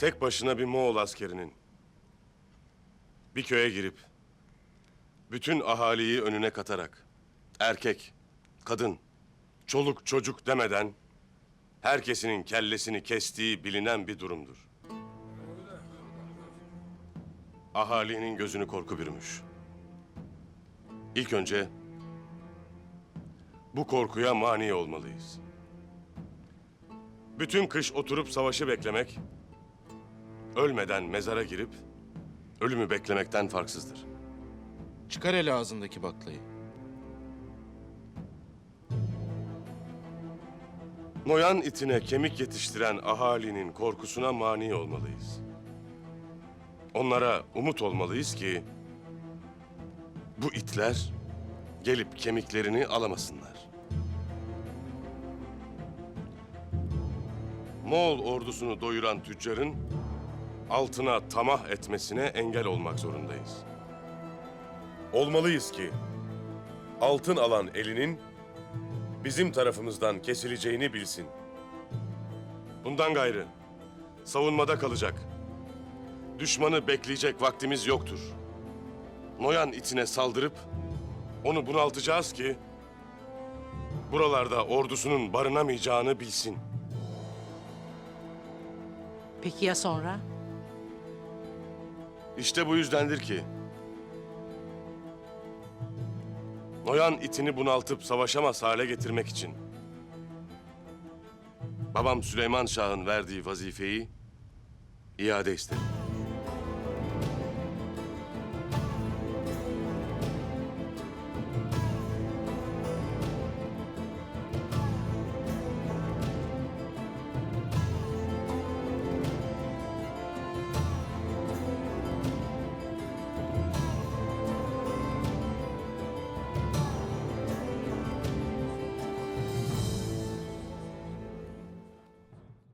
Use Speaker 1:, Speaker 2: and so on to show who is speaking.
Speaker 1: tek başına bir Moğol askerinin bir köye girip bütün ahaliyi önüne katarak erkek, kadın, çoluk çocuk demeden herkesinin kellesini kestiği bilinen bir durumdur. Ahalinin gözünü korku bürümüş. İlk önce bu korkuya mani olmalıyız. Bütün kış oturup savaşı beklemek, ölmeden mezara girip ölümü beklemekten farksızdır.
Speaker 2: Çıkar hele ağzındaki baklayı.
Speaker 1: Noyan itine kemik yetiştiren ahalinin korkusuna mani olmalıyız. Onlara umut olmalıyız ki bu itler gelip kemiklerini alamasınlar. Moğol ordusunu doyuran tüccarın altına tamah etmesine engel olmak zorundayız. Olmalıyız ki altın alan elinin bizim tarafımızdan kesileceğini bilsin. Bundan gayrı savunmada kalacak. Düşmanı bekleyecek vaktimiz yoktur. Noyan itine saldırıp onu bunaltacağız ki buralarda ordusunun barınamayacağını bilsin.
Speaker 3: Peki ya sonra?
Speaker 1: İşte bu yüzdendir ki Noyan itini bunaltıp savaşamaz hale getirmek için babam Süleyman Şah'ın verdiği vazifeyi iade istedim.